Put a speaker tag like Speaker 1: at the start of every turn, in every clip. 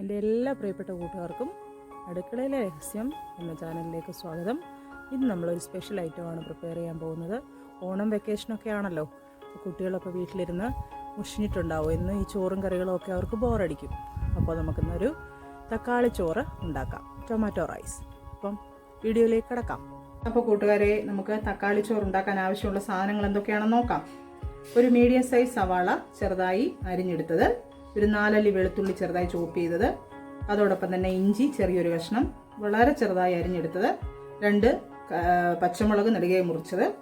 Speaker 1: എന്റെ എല്ലാ പ്രിയപ്പെട്ട കൂട്ടുകാർക്കും അടുക്കളയിലെ രഹസ്യം എന്ന ചാനലിലേക്ക് സ്വാഗതം. ഇന്ന് നമ്മളൊരു സ്പെഷ്യൽ ഐറ്റമാണ് പ്രിപ്പയർ ചെയ്യാൻ പോകുന്നത്. ഓണം വെക്കേഷനൊക്കെ ആണല്ലോ. കുട്ടികളൊക്കെ വീട്ടിലിരുന്ന് മുഷിഞ്ഞിട്ടുണ്ടാവും. ഇന്ന് ഈ ചോറും കറികളും ഒക്കെ അവർക്ക് ബോറടിക്കും അപ്പോൾ നമുക്കിന്നൊരു തക്കാളി ചോറ് ഉണ്ടാക്കാം. ടൊമാറ്റോ റൈസ് അപ്പം വീഡിയോയിലേക്ക് കിടക്കാം. അപ്പോൾ കൂട്ടുകാരെ നമുക്ക് തക്കാളി ചോറ് ഉണ്ടാക്കാൻ ആവശ്യമുള്ള സാധനങ്ങൾ എന്തൊക്കെയാണെന്ന് നോക്കാം. ഒരു മീഡിയം സൈസ് സവാള ചെറുതായി അരിഞ്ഞെടുത്തത്. ഒരു നാലല്ലി വെളുത്തുള്ളി ചെറുതായി ചോപ്പ് ചെയ്തത്. അതോടൊപ്പം തന്നെ ഇഞ്ചി ചെറിയൊരു കഷ്ണം വളരെ ചെറുതായി അരിഞ്ഞെടുത്തത്. രണ്ട് പച്ചമുളക് നെടുകെ മുറിച്ചത്.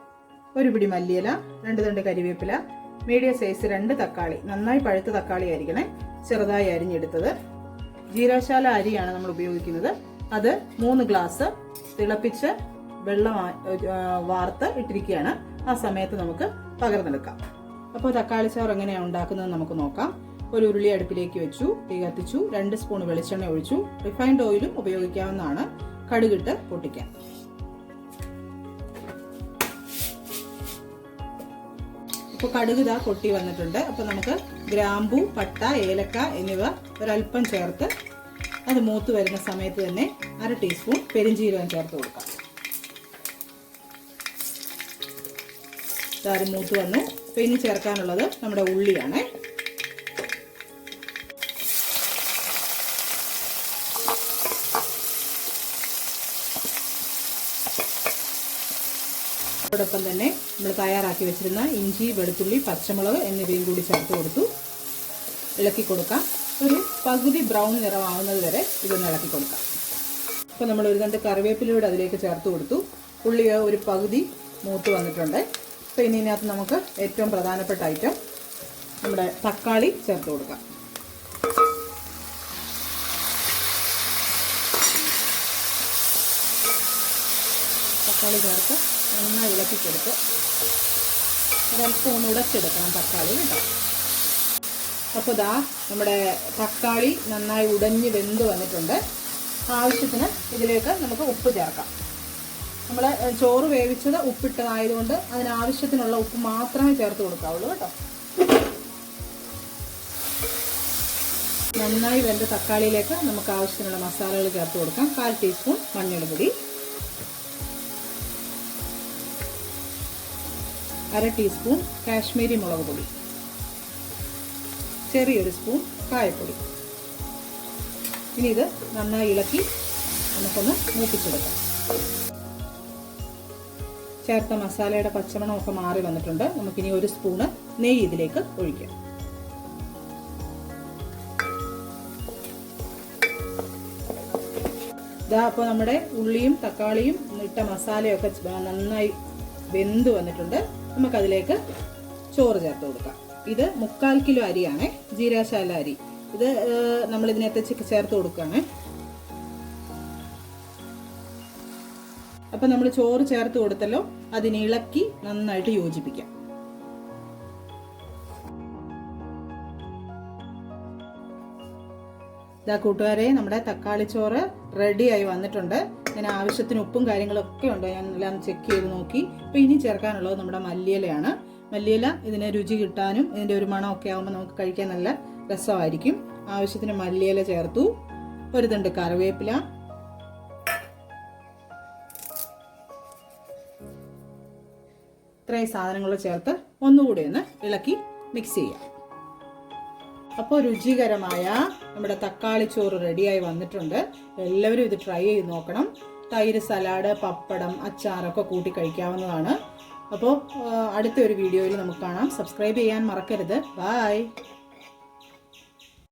Speaker 1: ഒരു പിടി മല്ലിയില രണ്ട് തണ്ട് കരിവേപ്പില മീഡിയം സൈസ് രണ്ട് തക്കാളി. നന്നായി പഴുത്ത തക്കാളി ആയിരിക്കണേ ചെറുതായി അരിഞ്ഞെടുത്തത്. ജീരകശാല അരിയാണ് നമ്മൾ ഉപയോഗിക്കുന്നത്. അത് മൂന്ന് ഗ്ലാസ് തിളപ്പിച്ച് വെള്ളം വാർത്ത് ഇട്ടിരിക്കുകയാണ്. ആ സമയത്ത് നമുക്ക് പകർന്നെടുക്കാം. അപ്പോൾ തക്കാളി ചോറ് എങ്ങനെയാണ് ഉണ്ടാക്കുന്നത് നമുക്ക് നോക്കാം. ഒരു ഉരുളി അടുപ്പിലേക്ക് വെച്ചു തീ കത്തിച്ചു രണ്ട് സ്പൂൺ വെളിച്ചെണ്ണ ഒഴിച്ചു. റിഫൈൻഡ് ഓയിലും ഉപയോഗിക്കാവുന്നതാണ് കടുകിട്ട് പൊട്ടിക്കാം ഇപ്പോൾ കടുക് ഇതാ പൊട്ടി വന്നിട്ടുണ്ട്. അപ്പോൾ നമുക്ക് ഗ്രാമ്പു പട്ട ഏലക്ക എന്നിവ ഒരല്പം ചേർത്ത് അത് മൂത്ത് വരുന്ന സമയത്ത് തന്നെ അര ടീസ്പൂൺ പെരിഞ്ചീരകം ചേർത്ത് കൊടുക്കാം. ഇതാരും മൂത്ത് വന്നു. പിന്നെ ചേർക്കാനുള്ളത് നമ്മുടെ ഉള്ളിയാണ്. അതോടൊപ്പം തന്നെ നമ്മൾ തയ്യാറാക്കി വെച്ചിരുന്ന ഇഞ്ചി വെളുത്തുള്ളി പച്ചമുളക് എന്നിവയും കൂടി ചേർത്ത് കൊടുത്തു. ഇളക്കി കൊടുക്കാം. ഒരു പകുതി ബ്രൗൺ നിറമാവുന്നത് വരെ ഇതൊന്ന് ഇളക്കി കൊടുക്കാം. അപ്പോൾ നമ്മൾ ഒരു രണ്ട് കറിവേപ്പിലൂടെ അതിലേക്ക് ചേർത്ത് കൊടുത്തു. ഉള്ളി ഒരു പകുതി മൂത്ത് വന്നിട്ടുണ്ട്. അപ്പോൾ ഇനി ഇതിനകത്ത് നമുക്ക് ഏറ്റവും പ്രധാനപ്പെട്ട ഐറ്റം നമ്മുടെ തക്കാളി ചേർത്ത് കൊടുക്കാം. തക്കാളി ചേർത്ത് നന്നായി ഇളക്കി ഒരൽപ്പം ഉടച്ചെടുക്കണം തക്കാളി കേട്ടോ. അപ്പോൾ ഇതാ നമ്മുടെ തക്കാളി നന്നായി ഉടഞ്ഞ് വെന്ത് വന്നിട്ടുണ്ട്. ആവശ്യത്തിന് ഇതിലേക്ക് നമുക്ക് ഉപ്പ് ചേർക്കാം. നമ്മൾ ചോറ് വേവിച്ചത് ഉപ്പിട്ടതായതുകൊണ്ട് അതിനാവശ്യത്തിനുള്ള ഉപ്പ് മാത്രമേ ചേർത്ത് കൊടുക്കാവുള്ളൂ കേട്ടോ. നന്നായി വെന്ത തക്കാളിയിലേക്ക് നമുക്ക് ആവശ്യത്തിനുള്ള മസാലകൾ ചേർത്ത് കൊടുക്കാം. കാൽ ടീസ്പൂൺ മഞ്ഞൾപ്പൊടി. അര ടീസ്പൂൺ കാശ്മീരി മുളക് പൊടി. ചെറിയൊരു സ്പൂൺ കായപ്പൊടി. ഇനി ഇത് നന്നായി ഇളക്കി നമുക്കൊന്ന് മൂപ്പിച്ചെടുക്കാം. ചേർത്ത മസാലയുടെ പച്ചമണമൊക്കെ മാറി വന്നിട്ടുണ്ട്. നമുക്കിനി ഒരു സ്പൂണ് നെയ്യ് ഇതിലേക്ക് ഒഴിക്കാം. ഇതാ അപ്പോൾ നമ്മുടെ ഉള്ളിയും തക്കാളിയും ഇട്ട മസാലയൊക്കെ നന്നായി വെന്ത് വന്നിട്ടുണ്ട്. നമുക്കതിലേക്ക് ചോറ് ചേർത്ത് കൊടുക്കാം. ഇത് മുക്കാൽ കിലോ അരിയാണ് ജീരാശാല അരി. ഇത് നമ്മൾ ഇതിനകത്ത് ചേർത്ത് കൊടുക്കുകയാണ്. അപ്പൊ നമ്മൾ ചോറ് ചേർത്ത് കൊടുത്തല്ലോ അതിനെ ഇളക്കി നന്നായിട്ട് യോജിപ്പിക്കാം. ഇതാ കൂട്ടുകാരെ നമ്മുടെ തക്കാളി ചോറ് റെഡിയായി വന്നിട്ടുണ്ട്. ഇതിന് ആവശ്യത്തിന് ഉപ്പും കാര്യങ്ങളൊക്കെ ഉണ്ടോ? ഞാൻ എല്ലാം ചെക്ക് ചെയ്ത് നോക്കി. അപ്പോൾ ഇനി ചേർക്കാനുള്ളത് നമ്മുടെ മല്ലിയിലയാണ്. മല്ലിയില ഇതിന് രുചി കിട്ടാനും ഇതിന്റെ ഒരു മണമൊക്കെ ആകുമ്പോൾ നമുക്ക് കഴിക്കാൻ നല്ല രസമായിരിക്കും. ആവശ്യത്തിന് മല്ലിയില ചേർത്തു. ഒരു തണ്ട് കറിവേപ്പില. ഇത്രയും സാധനങ്ങൾ ചേർത്ത് ഒന്നുകൂടി ഒന്ന് ഇളക്കി മിക്സ് ചെയ്യാം. അപ്പോൾ രുചികരമായ നമ്മുടെ തക്കാളി ചോറ് റെഡിയായി വന്നിട്ടുണ്ട്. എല്ലാവരും ഇത് ട്രൈ ചെയ്ത് നോക്കണം. തൈര് സലാഡ് പപ്പടം അച്ചാറൊക്കെ കൂട്ടി കഴിക്കാവുന്നതാണ്. അപ്പോൾ അടുത്ത ഒരു വീഡിയോയിൽ നമുക്ക് കാണാം. സബ്സ്ക്രൈബ് ചെയ്യാൻ മറക്കരുത്. ബായ്